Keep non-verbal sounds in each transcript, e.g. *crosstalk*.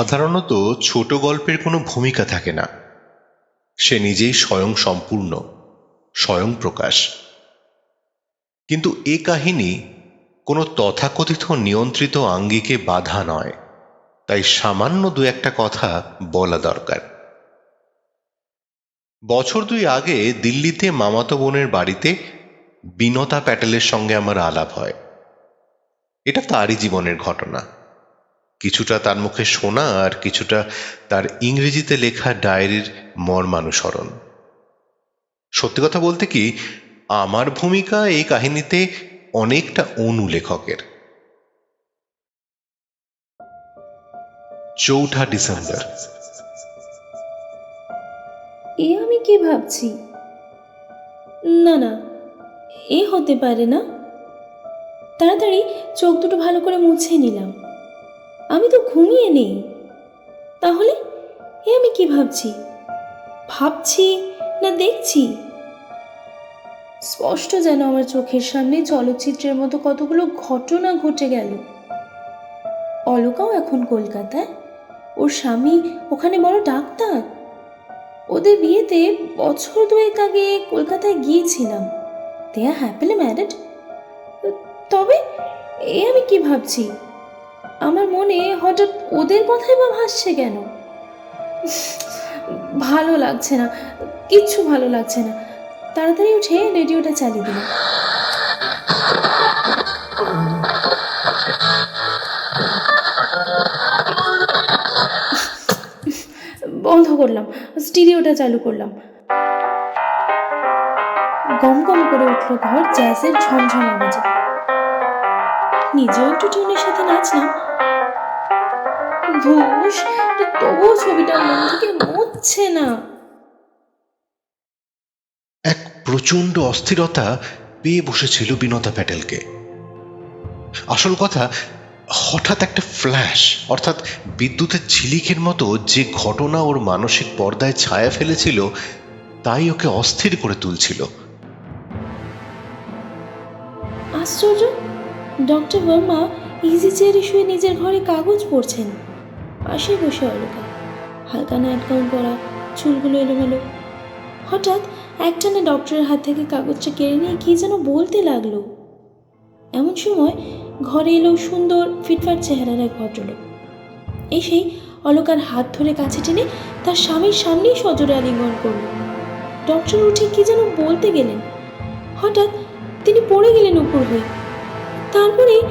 সাধারণত ছোট গল্পের কোনো ভূমিকা থাকে না। সে নিজেই স্বয়ং সম্পূর্ণ, স্বয়ং প্রকাশ। কিন্তু এ কাহিনী কোনো তথাকথিত নিয়ন্ত্রিত আঙ্গিকে বাধা নয়, তাই সামান্য দু একটা কথা বলা দরকার। বছর দুই আগে দিল্লিতে মামাতো বোনের বাড়িতে বিনতা প্যাটেলের সঙ্গে আমার আলাপ হয়। এটা তারই জীবনের ঘটনা। কিছুটা তার মুখে শোনা আর কিছুটা তার ইংরেজিতে লেখা ডায়েরির মর্মানুসরণ। সত্যি কথা বলতে কি, আমার ভূমিকা এই কাহিনীতে অনেকটা অনু লেখকের। চৌঠা ডিসেম্বর। এ আমি কি ভাবছি? না না, এ হতে পারে না। তাড়াতাড়ি চোখ দুটো ভালো করে মুছে নিলাম। আমি তো ঘুমিয়ে নেই। তাহলে? এ আমি কি ভাবছি? ভাবছি না দেখছি? স্পষ্ট যেন আমার চোখের সামনে চলচ্চিত্রের মতো কতগুলো ঘটনা ঘটে গেল। অলকাও এখন কলকাতায়। ওর স্বামী ওখানে বড় ডাক্তার। ওদের বিয়েতে বছর দুয়েক আগে কলকাতায় গিয়েছিলাম। দে আর হ্যাপিলি ম্যারিড তবে এ আমি কি ভাবছি? আমার মনে হঠাৎ ওদের কথাই বা ভাসছে কেন? ভালো লাগছে না, কিচ্ছু ভালো লাগছে না। তাড়াতাড়ি উঠে রেডিওটা চালিয়ে দিলাম। বন্ধ করলাম, স্টিরিওটা চালু করলাম। গম গম করে উঠল ঘর, জ্যাজের ঝমঝম আওয়াজে। নিজেও একটু টিউনের সাথে নাচলাম। ধুস তবুও ছবিটা মন থেকে মুছছে না। এক প্রচণ্ড অস্থিরতা পেয়ে বসেছিল বিনতা প্যাটেলকে। আসল কথা হঠাৎ একটা ফ্ল্যাশ অর্থাৎ বিদ্যুতের ঝিলিকের মতো যে ঘটনা ওর মানসিক পর্দায় ছায়া ফেলেছিল তাই ওকে অস্থির করে তুলছিল। আশ্চর্য! ডক্টর বর্মা ইজি চেয়ারে শুয়ে নিজের ঘরে কাগজ পড়ছেন। পাশে বসে অলকা। হালকা নাইট গাউন পরা, চুলগুলো এলোমেলো। হঠাৎ একটানে ডক্টরের হাত থেকে কাগজটা কেড়ে নিয়ে কি যেন বলতে লাগল। এমন সময় ঘরে এলো সুন্দর ফিটফাট চেহারার এক ভদ্রলোক। এসেই অলকার হাত ধরে কাছে টেনে তার স্বামীর সামনেই সজোরে আলিঙ্গন করল। ডক্টর উঠে কি যেন বলতে গেলেন। হঠাৎ তিনি পড়ে গেলেন উপর হয়ে। তারপরে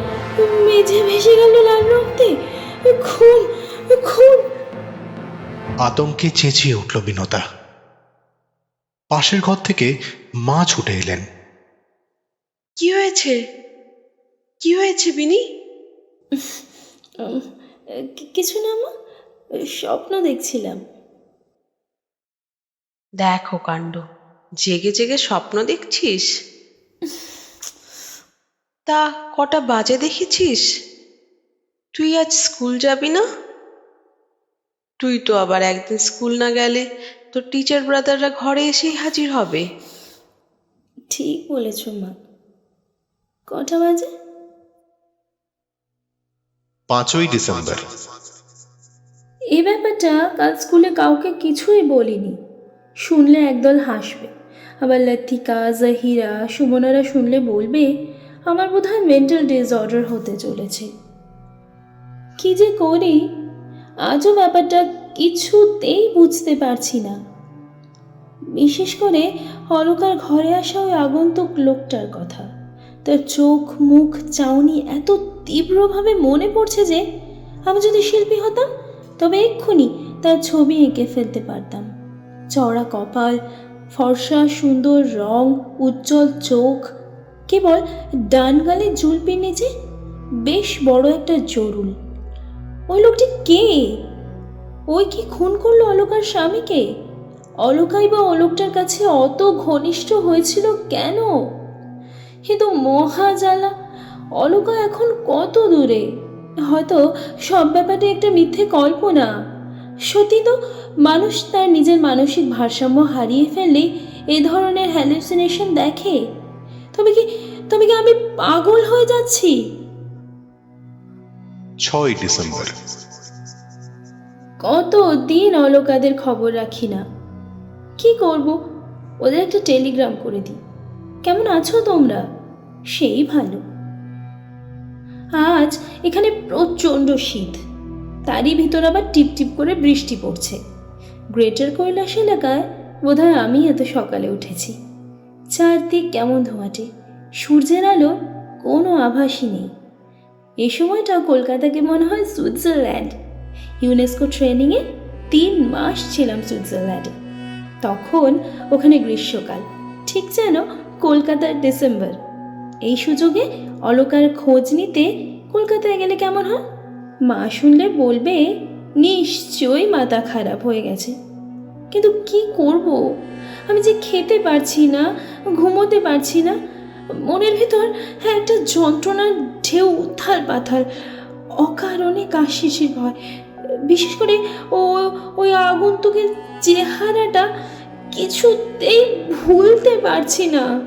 মেঝে ভেসে গেল লাল রক্তে আতঙ্কে চেঁচিয়ে উঠল বিনতা পাশের ঘর থেকে মা ছুটে এলেন। কি হয়েছে? কি হয়েছে বিনি? কিছু না মা। স্বপ্ন দেখছিলাম। দেখো কাণ্ড। জেগে জেগে স্বপ্ন দেখছিস? তা কটা বাজে দেখেছিস? তুই আজ স্কুল যাবি না? তুই তো আবার একদিন স্কুল না গেলে তোর টিচার ব্রাদাররা ঘরে এসেই হাজির হবে। ঠিক বলেছ মা। কটা বাজে? পাঁচই ডিসেম্বর। এই ব্যাপারটা কাল স্কুলে কাউকে কিছুই বলিনি। শুনলে একদল হাসবে। আবার লতিকা জাহিরা সুমনারা শুনলে বলবে আমার বোধহয় মেন্টাল ডিসঅর্ডার হতে চলেছে। কি যে করি আজও ব্যাপারটা কিছুতেই বুঝতে পারছি না। বিশেষ করে অলকার ঘরে আসা ওই আগন্তুক লোকটার কথা। তার চোখ, মুখ, চাউনি এত তীব্রভাবে মনে পড়ছে যে আমি যদি শিল্পী হতাম, তবে এক্ষুনি তার ছবি এঁকে ফেলতে পারতাম। চওড়া কপাল, ফর্সা, সুন্দর রং, উজ্জ্বল চোখ, কেবল ডান গালে জুলপির নিচে বেশ বড় একটা জরুল। ওই লোকটি কে? ওই কি খুন করল অলোকার স্বামীকে? অলোকাই বা অলোকটার কাছে অত ঘনিষ্ঠ হয়েছিল কেন? কিন্তু তো মহা জ্বালা। অলকা এখন কত দূরে? হয়তো সব ব্যাপারে একটা মিথ্যে কল্পনা। সত্যি তো, মানুষ তার নিজের মানসিক ভারসাম্য হারিয়ে ফেললেই এ ধরনের হ্যালুসিনেশন দেখে। তবে কি তবে কি আমি পাগল হয়ে যাচ্ছি? ছয় ডিসেম্বর। কত দিন অলকাদের খবর রাখি না। কি করব? ওদের একটা টেলিগ্রাম করে দিই। কেমন আছো তোমরা? সেই ভালো। আজ এখানে প্রচণ্ড শীত। তারই ভিতর আবার টিপ টিপ করে বৃষ্টি পড়ছে। গ্রেটার কৈলাস এলাকায় বোধহয় আমি এত সকালে উঠেছি। চারদিক কেমন ধোঁয়াটে। সূর্যের আলো কোনো আভাসই নেই। এই সময়টা কলকাতাকে মনে হয় সুইজারল্যান্ড। ইউনেস্কো ট্রেনিংয়ে তিন মাস ছিলাম সুইজারল্যান্ডে। তখন ওখানে গ্রীষ্মকাল, ঠিক যেন কলকাতার ডিসেম্বর। এই সুযোগে অলকার খোঁজ নিতে কলকাতায় গেলে কেমন হয়? মা শুনলে বলবে, নিশ্চয়ই মাথা খারাপ হয়ে গেছে। কিন্তু কি করব? আমি যে খেতে পারছি না, ঘুমোতে পারছি না মনের ভিতর হ্যাঁ একটা যন্ত্রণার ঢেউ উত্থাল পাথাল অকারণে কাশিসির ভয় বিশেষ করে ও ওই আগন্তুকের চেহারাটা কিছুতেই ভুলতে পারছি না।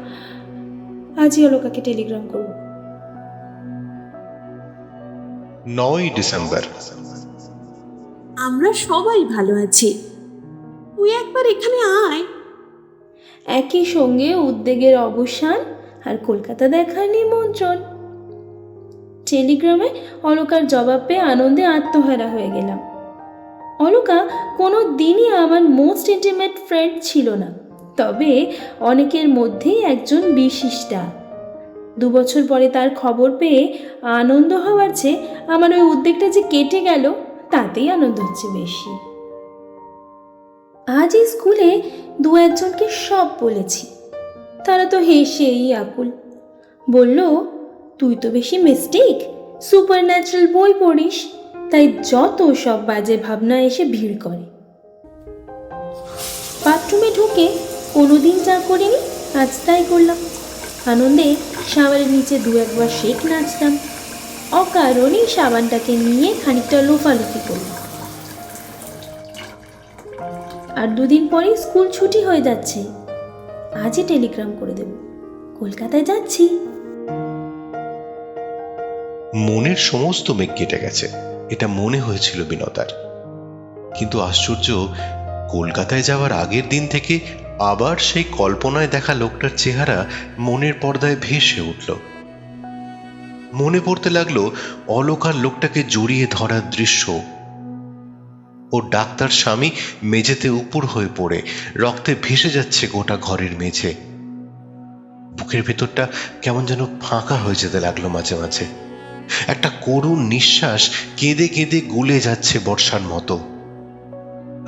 আজই অলকাকে টেলিগ্রাম করব। নয় ডিসেম্বর। আমরা সবাই ভালো আছি। তুই একবার এখানে আয়। একই সঙ্গে উদ্বেগের অবসান আর কলকাতা দেখার নিমন্ত্রণ। টেলিগ্রামে অলকার জবাব পেয়ে আনন্দে আত্মহারা হয়ে গেলাম। অলকা কোনো দিনই আমার মোস্ট ইন্টিমেট ফ্রেন্ড ছিল না। তবে অনেকের মধ্যেই একজন বিশিষ্টা। দু বছর পরে তার খবর পেয়ে আনন্দ হওয়ার চেয়ে আমার ওই উদ্বেগটা যে কেটে গেল, তাতেই আনন্দ হচ্ছে বেশি। আজ স্কুলে দু একজনকে সব বলেছি। তারা তো হেসেই আকুল। বলল, তুই তো বেশি মিস্টেক সুপার ন্যাচারাল বই পড়িস, তাই যত সব বাজে ভাবনা এসে ভিড় করে। বাথরুমে ঢুকে কোনোদিন যা করিনি, আজ তাই করলাম। আনন্দে সাবানের নিচে দু একবার শেখ নাচতাম অকারণেই সাবানটাকে নিয়ে খানিকটা লোফালুফি করলাম। আর দুদিন পরেই স্কুল ছুটি হয়ে যাচ্ছে। আজই টেলিগ্রাম করে দেব। কলকাতায় যাচ্ছি। মনের সমস্ত মেঘ কেটে গেছে। এটা মনে হয়েছিল বিনতার। কিন্তু আশ্চর্য, কলকাতায় যাওয়ার আগের দিন থেকে আবার সেই কল্পনায় দেখা লোকটার চেহারা মনের পর্দায় ভেসে উঠল। মনে পড়তে লাগল, অলকার লোকটাকে জড়িয়ে ধরার দৃশ্য ও ডাক্তার স্বামী মেঝেতে উপর হয়ে পড়ে। রক্তে ভেসে যাচ্ছে গোটা ঘরের মেঝে। বুকের ভেতরটা কেমন যেন ফাঁকা হয়ে যেতে লাগল মাঝে মাঝে। একটা করুণ নিঃশ্বাস কেঁদে কেঁদে গুলে যাচ্ছে বর্ষার মতো।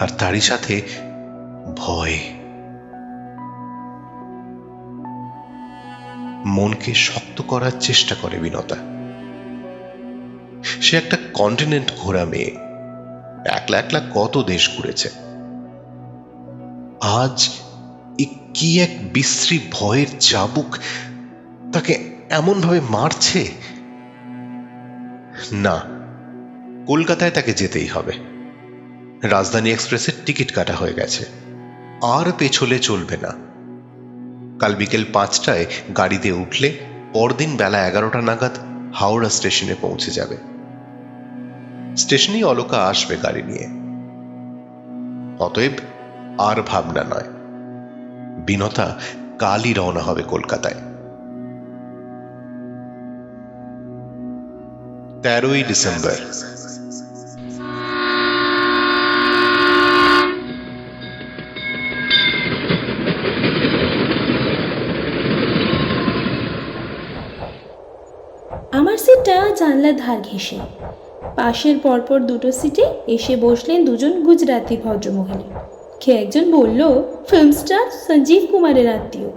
আর তারই সাথে ভয়। মনকে শক্ত করার চেষ্টা করে বিনতা। সে একটা কন্টিনেন্ট ঘোরা মেয়ে। একলা একলা কত দেশ ঘুরেছে। আজ কি এক বিশ্রী ভয়ের চাবুক তাকে এমনভাবে মারছে? না, কলকাতায় তাকে যেতেই হবে। রাজধানী এক্সপ্রেসের টিকিট কাটা হয়ে গেছে। আর পেছলে চলবে না। কাল বিকেল পাঁচটায় গাড়িতে উঠলে পরদিন বেলা এগারোটা নাগাদ হাওড়া স্টেশনে পৌঁছে যাবে। স্টেশনেই অলকা আসবে গাড়ি নিয়ে। অতএব আর ভাবনা নয়। বিনতা কালই রওনা হবে কলকাতায়। তেরোই ডিসেম্বর। আমার সিটটা জানলার ধার ঘেঁষে। পাশের পরপর দুটো সিটে এসে বসলেন দুজন গুজরাতি ভদ্রমহিলা। কে একজন বলল ফিল্ম স্টার সঞ্জীব কুমারের আত্মীয়।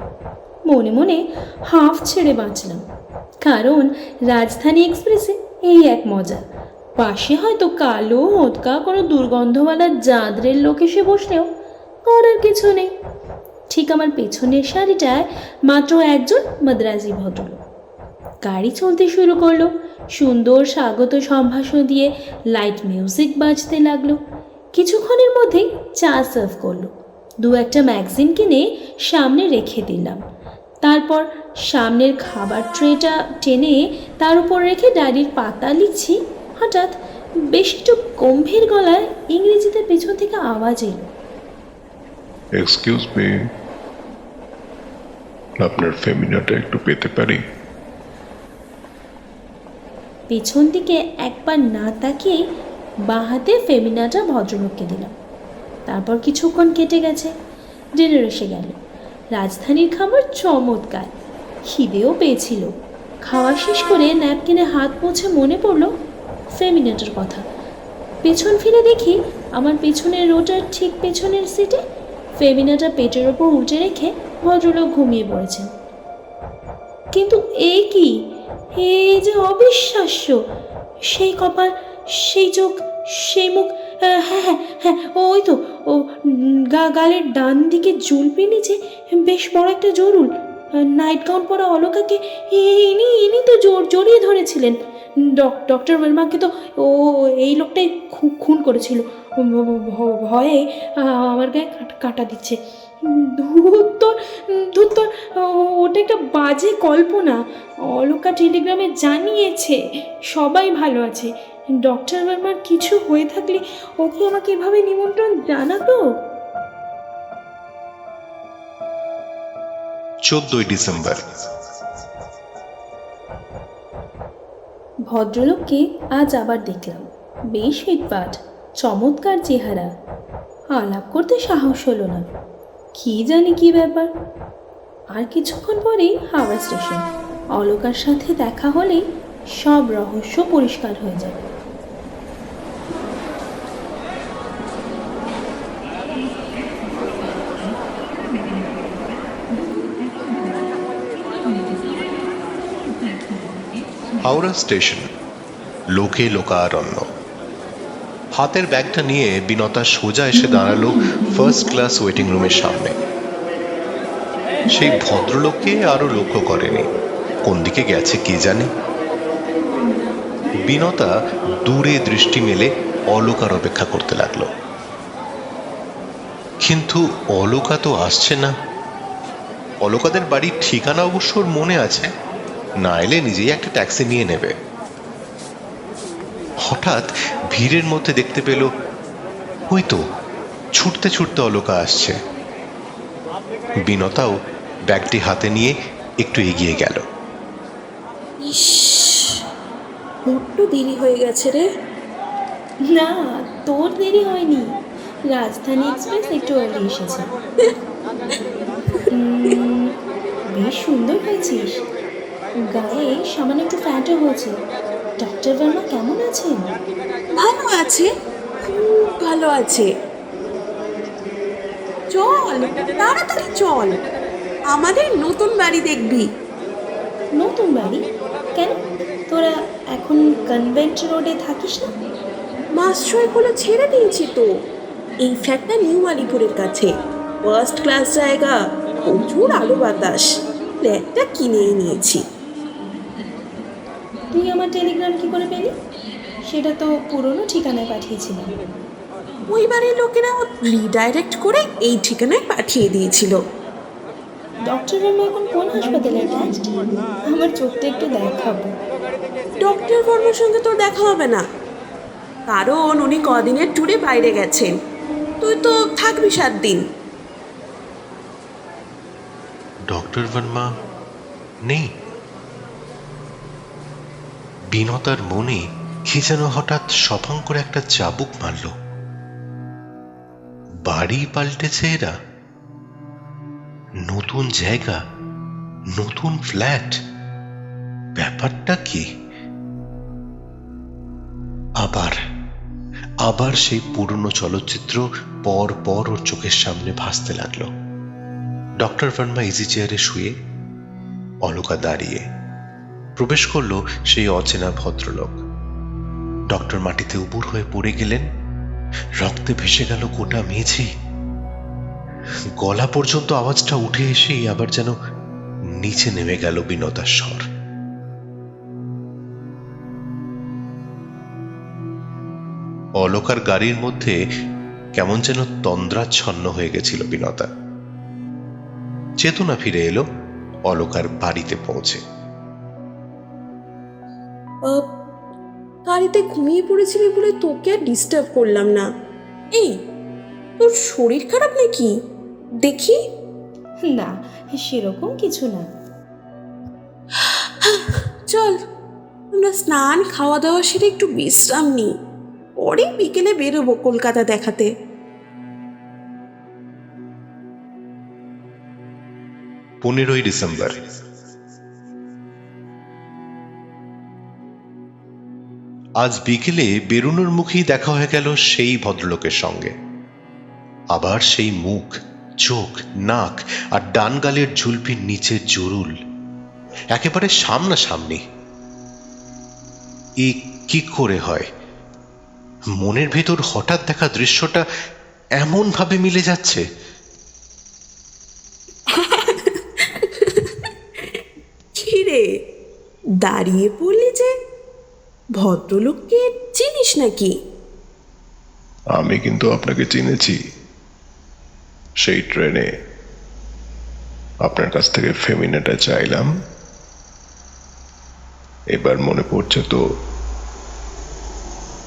মনে মনে হাফ ছেড়ে বাঁচলাম। কারণ রাজধানী এক্সপ্রেসে এই এক মজা। পাশে হয়তো কালো হোঁতকা কোনো দুর্গন্ধওয়ালা জাদরের লোক এসে বসলেও করার কিছু নেই। ঠিক আমার পেছনের শাড়িটায় মাত্র একজন মাদ্রাজি ভদ্রলোক। গাড়ি চলতে শুরু করল। সুন্দর স্বাগত সম্ভাষণ দিয়ে লাইট মিউজিক বাজতে লাগল। কিছুক্ষণের মধ্যেই চা সার্ভ করল। দু একটা ম্যাগজিন কিনে সামনে রেখে দিলাম। তারপর সামনের খাবার ট্রেটা টেনে তার উপর রেখে ডায়েরির পাতা লিখছি। হঠাৎ বেশ একটু গম্ভীর গলায় ইংরেজিতে পেছন থেকে আওয়াজ এলো। আপনার ফেমিনাটা একটু পেতে পারি? পেছন দিকে একবার না তাকিয়েই বাঁ হাতে ফেমিনাটা ভদ্রলোককে দিলাম। তারপর কিছুক্ষণ কেটে গেছে ডিনার এসে গেল। রাজধানীর খাবার চমৎকার, খিদেও পেয়েছিল। খাওয়া শেষ করে ন্যাপকিনে হাত মুছে মনে পড়ল ফেমিনেটার কথা। পেছন ফিরে দেখি আমার পেছনের রোটার ঠিক পেছনের সিটে ফেমিনাটা পেটের ওপর উল্টে রেখে ভদ্রলোক ঘুমিয়ে পড়েছেন। কিন্তু এই কি? এই যে অবিশ্বাস্য, সেই কপাল, সেই চোখ, সেই মুখ হ্যাঁ হ্যাঁ হ্যাঁ ওই তো, ও গালের ডান দিকে জুলপি নিচে, বেশ বড় একটা জরুল নাইট গাউন পরা অলকাকে ইনি ইনি তো জোর জড়িয়ে ধরেছিলেন। ডক- ডক্টর ভার্মাকে তো, ও, এই লোকটাই খুন করেছিল। ভয়ে আমার গায়ে কাটা দিচ্ছে। ধুত্তর ধুত্তর ওটা একটা বাজে কল্পনা। অলকা টেলিগ্রামে জানিয়েছে সবাই ভালো আছে। ডক্টর ভার্মার কিছু হয়ে থাকলে ও কি আমাকে এভাবে নিমন্ত্রণ জানাতো? চোদ্দই ডিসেম্বর। ভদ্রলোককে আজ আবার দেখলাম। বেশ ফিটফাট চমৎকার চেহারা। আলাপ করতে সাহস হলো না। কি জানি কি ব্যাপার। আর কিছুক্ষণ পরেই হাওড়া স্টেশন। অলকার সাথে দেখা হলেই সব রহস্য পরিষ্কার হয়ে যাবে হাওড়া স্টেশন, লোকে লোকারণ্য। হাতের ব্যাগটা নিয়ে বিনতা সোজা এসে দাঁড়াল ফার্স্ট ক্লাস ওয়েটিং রুমের সামনে। সেই ভদ্রলোককে আরও লক্ষ্য করেনি। কোন দিকে গেছে কে জানে? বিনতা দূরে দৃষ্টি মেলে অলোকার অপেক্ষা করতে লাগল। কিন্তু অলোকা তো আসছে না। অলোকাদের বাড়ির ঠিকানা অবশ্য মনে আছে। না এলে নিজেই একটা ট্যাক্সি নিয়ে নেবে। হঠাৎ ভিড়ের মধ্যে দেখতে পেল, ওই তো, ছুটতে ছুটতে অলোকা আসছে। বিনতাও ব্যাগটি হাতে নিয়ে একটু এগিয়ে গেল। ইস বড্ড দেরি হয়ে গেছে রে। না, তোর দেরি হয়নি। রাজধানী এক্সপ্রেস একটু আগে এসেছে। বেশ সুন্দর হয়েছিস। গায়ে সামান্য একটু ফ্যাটও হয়েছে। ডক্টর ভার্মা কেমন আছেন ভালো আছে খুব ভালো আছে। চল তাড়াতাড়ি চল। আমাদের নতুন বাড়ি দেখবি। নতুন বাড়ি? কেন? তোরা এখন কনভেন্ট রোডে থাকিস না? মাস ছেড়ে দিয়েছি তো। এই ফ্ল্যাটটা নিউ আলিপুরের কাছে। ফার্স্ট ক্লাস জায়গা। প্রচুর আলো বাতাস। ফ্ল্যাটটা কিনেই নিয়েছি। তুই আমার টেলিগ্রাম কি করে পেলি? সেটা তো পুরনো ঠিকানায় পাঠিয়েছিলাম ওই বাড়ির লোকেরা রিডাইরেক্ট করে এই ঠিকানায় পাঠিয়ে দিয়েছিল। ডক্টর ভার্মা এখন কোন হাসপাতালে অ্যাটাচড আমার চোখটা একটু দেখাবো। ডক্টর বর্মার সঙ্গে তোর দেখা হবে না। কারণ উনি কদিনের ট্যুরে বাইরে গেছেন। তুই তো থাকবি সাত দিন। ডক্টর ভার্মা নেই। বিনতার মনে কি যেন হঠাৎ সফং করে একটা চাবুক মারল। বাড়ি পাল্টেছে এরা। নতুন জায়গা, নতুন ফ্ল্যাট। ব্যাপারটা কি? আবার আবার সেই পুরনো চলচ্চিত্র পর পর ওর চোখের সামনে ভাসতে লাগল। ডক্টর ভার্মা ইজি চেয়ারে শুয়ে, অলকা দাঁড়িয়ে প্রবেশ করল সেই অচেনা ভদ্রলোক। ডক্টর মাটিতে উপুর হয়ে পড়ে গেলেন। রক্তে ভেসে গেল গোটা মেঝে। গলা পর্যন্ত আওয়াজটা উঠে এসেই আবার যেন নিচে নেমে গেল বিনতার স্বর। অলকার গাড়ির মধ্যে কেমন যেন তন্দ্রাচ্ছন্ন হয়ে গেছিল বিনতা চেতনা ফিরে এলো, অলকার বাড়িতে পৌঁছে। গাড়িতে ঘুমিয়ে পড়েছিলি বলে তোকে আর ডিস্টার্ব করলাম না। এই তোর শরীর খারাপ নাকি? দেখি। না সেরকম কিছু না। চল আমরা স্নান খাওয়া দাওয়া সেরে একটু বিশ্রাম নিই। পরে বিকেলে বেরোবো কলকাতা দেখাতে। পনেরোই ডিসেম্বর। আজ বিকেলে বেরোনোর মুখেই দেখা হয়ে গেল সেই ভদ্রলোকের সঙ্গে। আবার সেই মুখ, চোখ, নাক আর ডান গালের ঝুলপির নিচে জরুল, একেবারে সামনাসামনি। এ কি করে হয়? মনের ভেতর হঠাৎ দেখা দৃশ্যটা এমন ভাবে মিলে যাচ্ছে। *laughs* দাঁড়িয়ে পড়লি যে ভদ্রলোককে চিনিস নাকি? আমি কিন্তু আপনাকে চিনেছি। সেই ট্রেনে আপনার কাছ থেকে ফেমিনাটা চাইলাম। এবার মনে পড়ছে তো।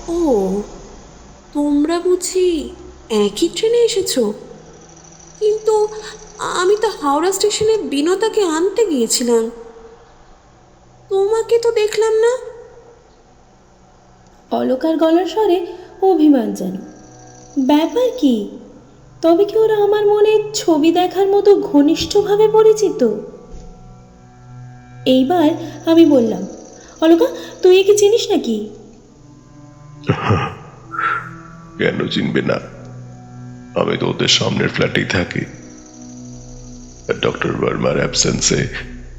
ও তোমরা বুঝি একই ট্রেনে এসেছ? কিন্তু আমি তো হাওড়া স্টেশনে বিনতাকে আনতে গিয়েছিলাম। তোমাকে তো দেখলাম না। অলকার গলার স্বরে অভিমান যেন। ব্যাপার কি? তবে কি ওরা আমার মনে ছবি দেখার মতো ঘনিষ্ঠভাবে পরিচিত? এইবার আমি বললাম, অলকা, তুই একে চিনিস নাকি? কেন চিনবে না? আমি তো ওদের সামনের ফ্ল্যাটেই থাকি। ডক্টর বর্মার অ্যাবসেন্সে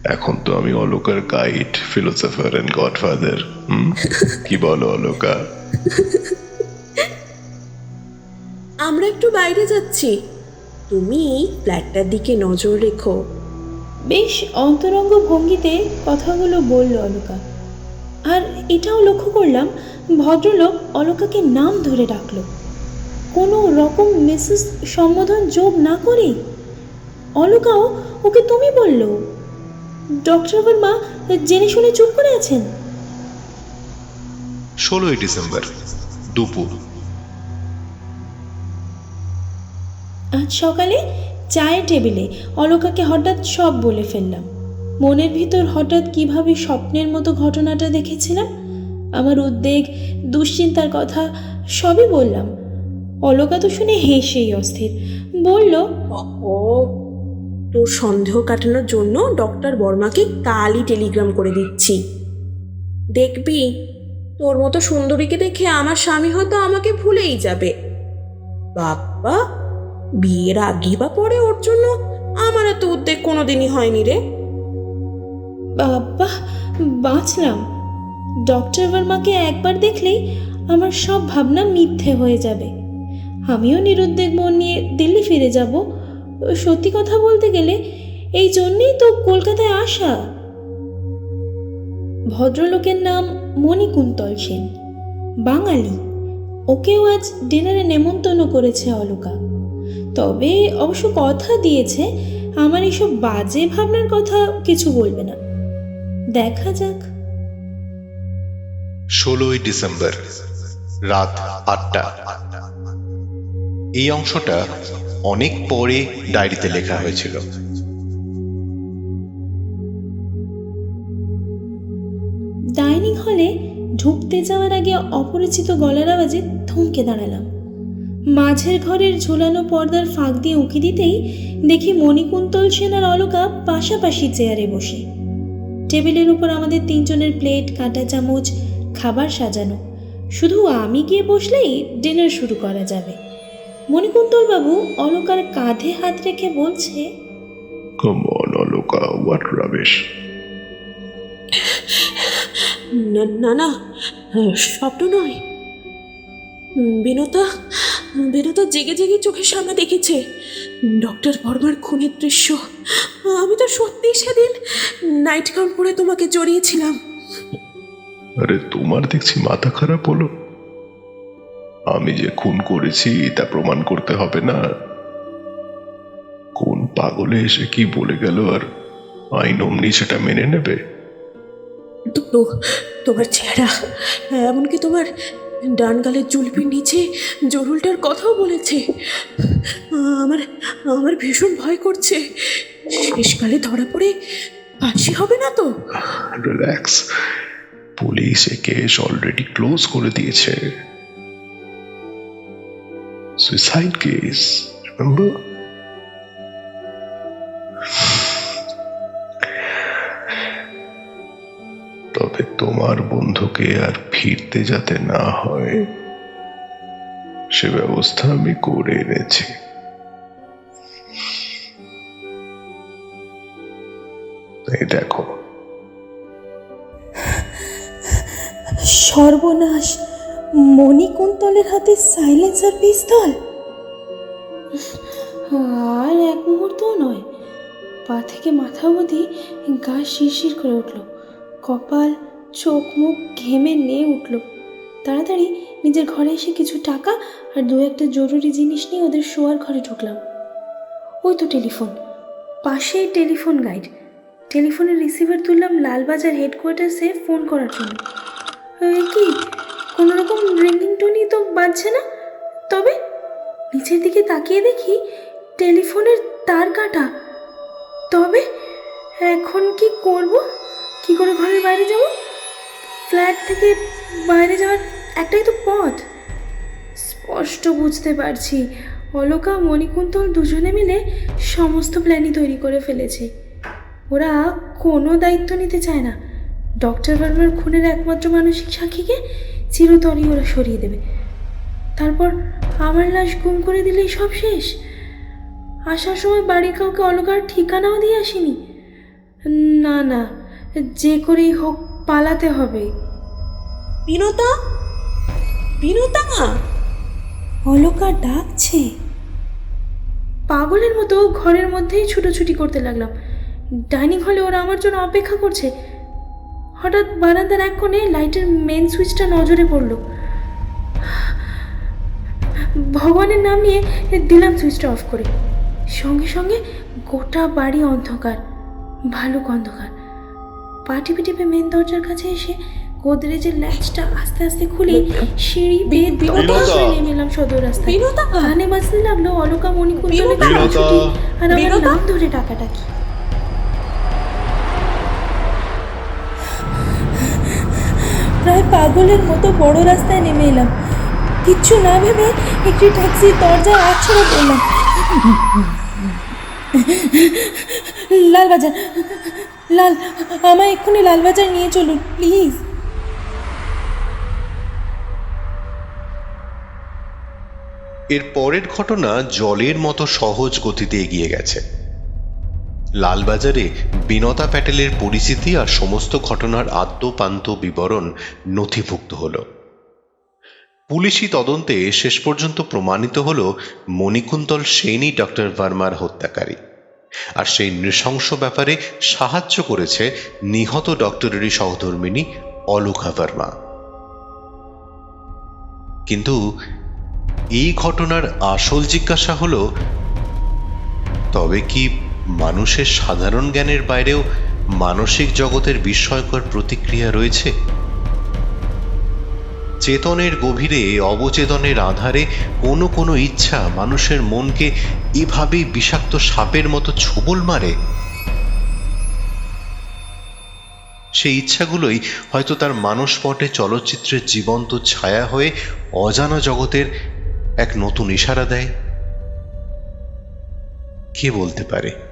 এখন তো আমি অলোকার গাইড ফিলোসফার অ্যান্ড গডফাদার হুম? কি বলো অলোকা? আমরা একটু বাইরে যাচ্ছি। তুমি ফ্ল্যাটটার দিকে নজর রেখো। বেশ অন্তরঙ্গ ভঙ্গিতে কথাগুলো বলল অলোকা। আর এটাও লক্ষ্য করলাম ভদ্রলোক অলোকাকে নাম ধরে ডাকলো। কোনো রকম মিসেস সম্বোধন যোগ না করেই অলকাও ওকে তুমি বলল ডক্টর বর্মা জেনে শুনে চুপ করে আছেন? ষোলোই ডিসেম্বর দুপুর। আজ সকালে চায়ের টেবিলে অলকাকে হঠাৎ সব বলে ফেললাম। মনের ভিতর হঠাৎ কীভাবে স্বপ্নের মতো ঘটনাটা দেখেছিলাম? আমার উদ্বেগ দুশ্চিন্তার কথা সবই বললাম। অলকা তো শুনে হেসেই অস্থির। বলল ও তোর সন্দেহ কাটানোর জন্য ডক্টর বর্মাকে কালই টেলিগ্রাম করে দিচ্ছি। দেখবি, তোর মতো সুন্দরীকে দেখে আমার স্বামী হয়তো আমাকে ভুলেই যাবে। বাবা বিয়ের আগে বা পরে ওর জন্য আমার এত উদ্বেগ কোনোদিনই হয়নি রে। বাবা বাঁচলাম। ডক্টর বর্মাকে একবার দেখলেই আমার সব ভাবনা মিথ্যে হয়ে যাবে। আমিও নিরুদ্বেগ মন নিয়ে দিল্লি ফিরে যাব। সত্যি কথা বলতে গেলে এই জন্যেই তো কলকাতায় আসা। ভদ্রলোকের নাম মণিকুন্তল সেন। বাঙালি। ওকেও আজ ডিনারে নেমন্তন্ন করেছে অলকা। তবে অবশ্য কথা দিয়েছে, আমার এইসব বাজে ভাবনার কথা কিছু বলবে না। দেখা যাক। ষোলোই ডিসেম্বর, রাত আটটা। এই অংশটা অনেক পরে ডায়েরিতে লেখা হয়েছিল। ডাইনিং হলে ঢুকতে যাওয়ার আগে অপরিচিত গলার আওয়াজে থমকে দাঁড়ালাম। মাঝের ঘরের ঝোলানো পর্দার ফাঁক দিয়ে উঁকি দিতেই দেখি মণিকুন্তল সেন আর অলকা পাশাপাশি চেয়ারে বসে। টেবিলের উপর আমাদের তিনজনের প্লেট, কাঁটা চামচ, খাবার সাজানো। শুধু আমি গিয়ে বসলেই ডিনার শুরু করা যাবে। মণিকুন্তল বাবু অলকার কাঁধে হাত রেখে বলছে on, অলোকা what rubbish? না না না স্বপ্ন নয়। বিনতা বিনতা জেগে জেগে চোখের সামনে দেখেছে। ডক্টর বর্মার খুনের দৃশ্য। আমি তো সত্যি সেদিন নাইট গাউন পরে তোমাকে জড়িয়েছিলাম। আরে তোমার দেখছি মাথা খারাপ হলো। আমি যে খুন করেছি তা প্রমাণ করতে হবে না। কোন পাগলে এসে কি বলে গেল আর আইন অমনি সেটা মেনে নেবে? তোমার চেহারা এমনকি তোমার ডান গালের জুলপির নিচে জরুলটার কথাও বলেছে। আমার আমার ভীষণ ভয় করছে। শেষকালে ধরা পড়ে ফাঁসি হবে না তো? রিল্যাক্স পুলিশ এ কেস অলরেডি ক্লোজ করে দিয়েছে। সুইসাইড কেস রিমেম্বার তবে তোমার বন্ধুকে আর ফিরতে যাতে না হয়, সে ব্যবস্থা আমি করে এনেছি। এই দেখো। সর্বনাশ। মণিকুন্তলের হাতে সাইলেন্সার পিস্তল আর এক মুহূর্তও নয়। পা থেকে মাথা অবধি গা শিরশির করে উঠল। কপাল, চোখ, মুখ ঘেমে নিয়ে উঠল। তাড়াতাড়ি নিজের ঘরে এসে কিছু টাকা আর দু একটা জরুরি জিনিস নিয়ে ওদের শোয়ার ঘরে ঢুকলাম। ওই তো টেলিফোন। পাশেই টেলিফোন গাইড। টেলিফোনের রিসিভার তুললাম লালবাজার হেডকোয়ার্টার্সে ফোন করার জন্য। কি? কোনো রকম রিঙ্গিং টোনই তো বাজছে না। তবে নিচের দিকে তাকিয়ে দেখি টেলিফোনের তার কাটা। তবে এখন কি করব? কি করে ঘরের বাইরে যাব? ফ্ল্যাট থেকে বাইরে যাওয়ার একটাই তো পথ। স্পষ্ট বুঝতে পারছি। অলকা, মণিকুন্তল দুজনে মিলে সমস্ত প্ল্যানই তৈরি করে ফেলেছে। ওরা কোনো দায়িত্ব নিতে চায় না। ডক্টর ভার্মার খুনের একমাত্র মানসিক সাক্ষীকে চিরতরই ওরা সরিয়ে দেবে। তারপর আমার লাশ গুম করে দিলেই সব শেষ। আসার সময় বাড়ির কাউকে অলকার ঠিকানাও দিয়ে আসিনি। না না যে করেই হোক পালাতে হবে। বিনতা বিনতা অলকা ডাকছে। পাগলের মতো ঘরের মধ্যেই ছুটোছুটি করতে লাগলাম। ডাইনিং হলে ওরা আমার জন্য অপেক্ষা করছে। হঠাৎ বারান্দার এক কোণে লাইটের মেন সুইচটা নজরে পড়ল। ভগবানের নাম নিয়ে দিলাম সুইচটা অফ করে। সঙ্গে সঙ্গে গোটা বাড়ি অন্ধকার ভালুক অন্ধকার। পা টিপে টিপে মেন দরজার কাছে এসে গোদরেজের ল্যাচটা আস্তে আস্তে খুলে সিঁড়ি বেয়ে দৌড় করে নেমে এলাম সদর রাস্তায়! কানে বাজতে লাগল অলকা মণিকুন্তলের আর আমার! নাম ধরে ডাকাডাকি। প্রায় পাগলের মতো বড় রাস্তায় নেমে এলাম। কিচ্ছু না ভেবে একটি ট্যাক্সির দরজা আছড়ে পড়লাম লালবাজার, লাল, আমায় এক্ষুনি লালবাজার নিয়ে চলুন, প্লিজ। এর পরের ঘটনা জলের মতো সহজ গতিতে এগিয়ে গেছে। লালবাজারে বিনতা প্যাটেলের পরিচিতি আর সমস্ত ঘটনার আদ্যপান্ত বিবরণ নথিভুক্ত হল। পুলিশি তদন্তে শেষ পর্যন্ত প্রমাণিত হল মণিকুন্তল সেনই ডক্টর ভার্মার হত্যাকারী। আর সেই নৃশংস ব্যাপারে সাহায্য করেছে নিহত ডক্টরেরই সহধর্মিনী অলোকা ভার্মা। কিন্তু এই ঘটনার আসল জিজ্ঞাসা হলো, তবে কি মানুষের সাধারণ জ্ঞানের বাইরেও মানসিক জগতের বিস্ময়কর প্রতিক্রিয়া রয়েছে। চেতনের গভীরে, অবচেতনের আধারে কোনো কোনো ইচ্ছা মানুষের মনকে এভাবেই বিষাক্ত সাপের মতো ছোবল মারে। সেই ইচ্ছাগুলোই হয়তো তার মানসপটে চলচ্চিত্রের জীবন্ত ছায়া হয়ে অজানা জগতের এক নতুন ইশারা দেয়। কে বলতে পারে?